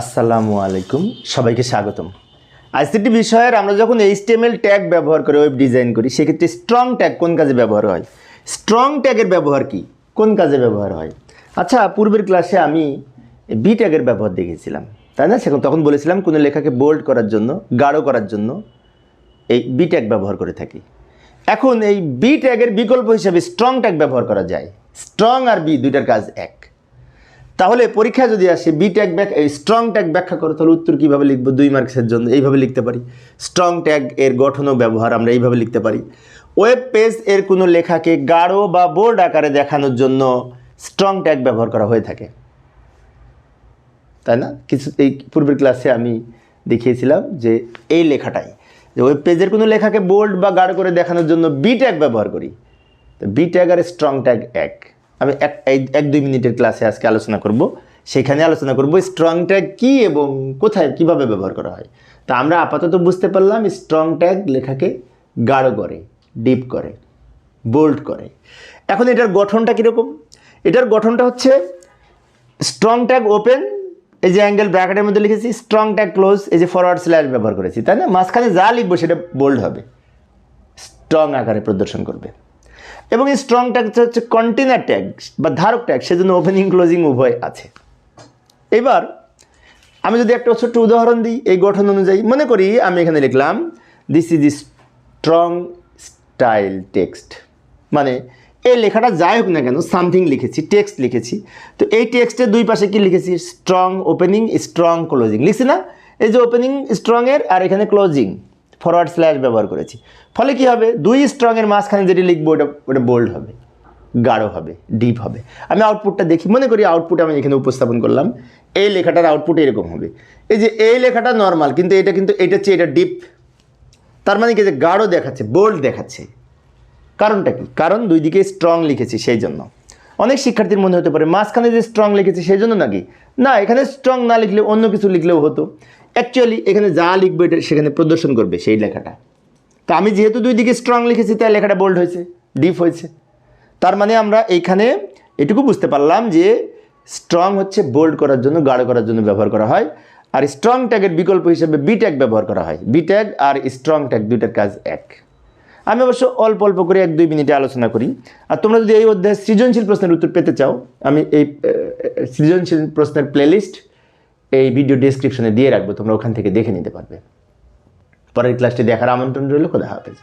আসসালামু আলাইকুম, সবাইকে স্বাগতম। আইসিটি বিষয়ের আমরা যখন এইচটিএমএল ট্যাগ ব্যবহার করে ওয়েব ডিজাইন করি, সেক্ষেত্রে স্ট্রং ট্যাগ কোন কাজে ব্যবহার হয়? স্ট্রং ট্যাগের ব্যবহার কি? কোন কাজে ব্যবহার হয়? আচ্ছা পূর্বের ক্লাসে আমি বি ট্যাগের ব্যবহার দেখেছিলাম, তাই না? সেখানে তখন বলেছিলাম কোনো লেখাকে বোল্ড করার জন্য, গাঢ় করার জন্য এই বি ট্যাগ ব্যবহার করে থাকি। এখন এই বি ট্যাগের বিকল্প হিসাবে স্ট্রং ট্যাগ ব্যবহার করা যায়। স্ট্রং আর বি, দুইটার কাজ এক। তাহলে পরীক্ষা যদি আসে বি ট্যাগ ব্যাক এই স্ট্রং ট্যাগ ব্যাখ্যা করো, তাহলে উত্তর কীভাবে লিখব দুই মার্কসের জন্য? এইভাবে লিখতে পারি। স্ট্রং ট্যাগ এর গঠন ও ব্যবহার আমরা এইভাবে লিখতে পারি। ওয়েব পেজ এর কোনো লেখাকে গাঢ় বা বোর্ড আকারে দেখানোর জন্য স্ট্রং ট্যাগ ব্যবহার করা হয়ে থাকে। তাই না? কিছু, এই পূর্বের ক্লাসে আমি দেখিয়েছিলাম যে এই লেখাটাই। যে ওয়েব পেজের কোনো লেখাকে বোল্ড বা গাঢ় করে দেখানোর জন্য বি ট্যাগ ব্যবহার করি। তো বি ট্যাগ আর স্ট্রং ট্যাগ এক। আমি এক এক, দুই মিনিটের ক্লাসে আজকে আলোচনা করব। সেখানে আলোচনা করব স্ট্রং ট্যাগ কী এবং কোথায় কীভাবে ব্যবহার করা হয়। তা আমরা আপাতত বুঝতে পারলাম স্ট্রং ট্যাগ লেখাকে গাঢ় করে ডিপ করে বোল্ড করে। এখন এটার গঠনটা কীরকম? এটার গঠনটা হচ্ছে স্ট্রং ট্যাগ ওপেন এই যে অ্যাঙ্গেল ব্র্যাকেটের মধ্যে লিখেছি স্ট্রং ট্যাগ ক্লোজ এই যে ফরওয়ার্ড স্ল্যাশ ব্যবহার করেছি, তাই না? মাঝখানে যা লিখব সেটা বোল্ড হবে। স্ট্রং আকারে প্রদর্শন করবে। এবং এই স্ট্রং ট্যাগ হচ্ছে কন্টেনার ট্যাগ বা ধারক ট্যাগ সেজন্য ওপেনিং ক্লোজিং উভয় আছে। এবার আমি যদি একটা ছোট্ট উদাহরণ দিই, এই গঠন অনুযায়ী, মনে করি আমি এখানে লিখলাম this is strong style text মানে এই লেখাটা যাই হোক না কেন সামথিং লিখেছি টেক্সট লিখেছি। তো এই টেক্সটের দুই পাশে কি লিখেছি? স্ট্রং ওপেনিং স্ট্রং ক্লোজিং লিখছি না? এই যে ওপেনিং স্ট্রংয়ের আর এখানে ক্লোজিং ফরওয়ার্ড স্ল্যাশ ব্যবহার করেছি। ফলে কি হবে? দুই স্ট্রংয়ের মাঝখানে যেটি লিখব, ওটা ওটা বোল্ড হবে, গাঢ় হবে ডিপ হবে। আমি আউটপুটটা দেখি, মনে করি আউটপুট আমি এখানে উপস্থাপন করলাম। এই লেখাটার আউটপুট এরকম হবে। এই যে এই লেখাটা নর্মাল কিন্তু এটা কিন্তু এটা চেয়ে এটা ডিপ তার মানে কি? যে গাঢ় দেখাচ্ছে বোল্ড দেখাচ্ছে। কারণটা কি? কারণ দুই দিকে স্ট্রং লিখেছি সেই জন্য। অনেক শিক্ষার্থীর মনে হতে পারে, মাঝখানে যে স্ট্রং লিখেছে সেই জন্য নাকি? না, এখানে স্ট্রং না লিখলে অন্য কিছু লিখলেও হতো। অ্যাকচুয়ালি এখানে যা লিখব এটা সেখানে প্রদর্শন করবে সেই লেখাটা। তা আমি যেহেতু দুই দিকে স্ট্রং লিখেছি, তাই লেখাটা বোল্ড হয়েছে ডিপ হয়েছে। তার মানে আমরা এইখানে এটুকু বুঝতে পারলাম যে স্ট্রং হচ্ছে বোল্ড করার জন্য, গাঢ় করার জন্য ব্যবহার করা হয়। আর স্ট্রং ট্যাগের বিকল্প হিসেবে বি ট্যাগ ব্যবহার করা হয়। বি ট্যাগ আর স্ট্রং ট্যাগ দুইটার কাজ এক। আমি অবশ্য অল্প অল্প করে এক দুই মিনিটে আলোচনা করি। আর তোমরা যদি এই অধ্যায়ে সৃজনশীল প্রশ্নের উত্তর পেতে চাও, আমি এই সৃজনশীল প্রশ্নের প্লেলিস্ট ভিডিও ডিসক্রিপশনে দিয়ে রাখব, তোমরা ওখান থেকে দেখে নিতে পারবে। পরের ক্লাসটি দেখার আমন্ত্রণ রইল, খোদা হাফেজ।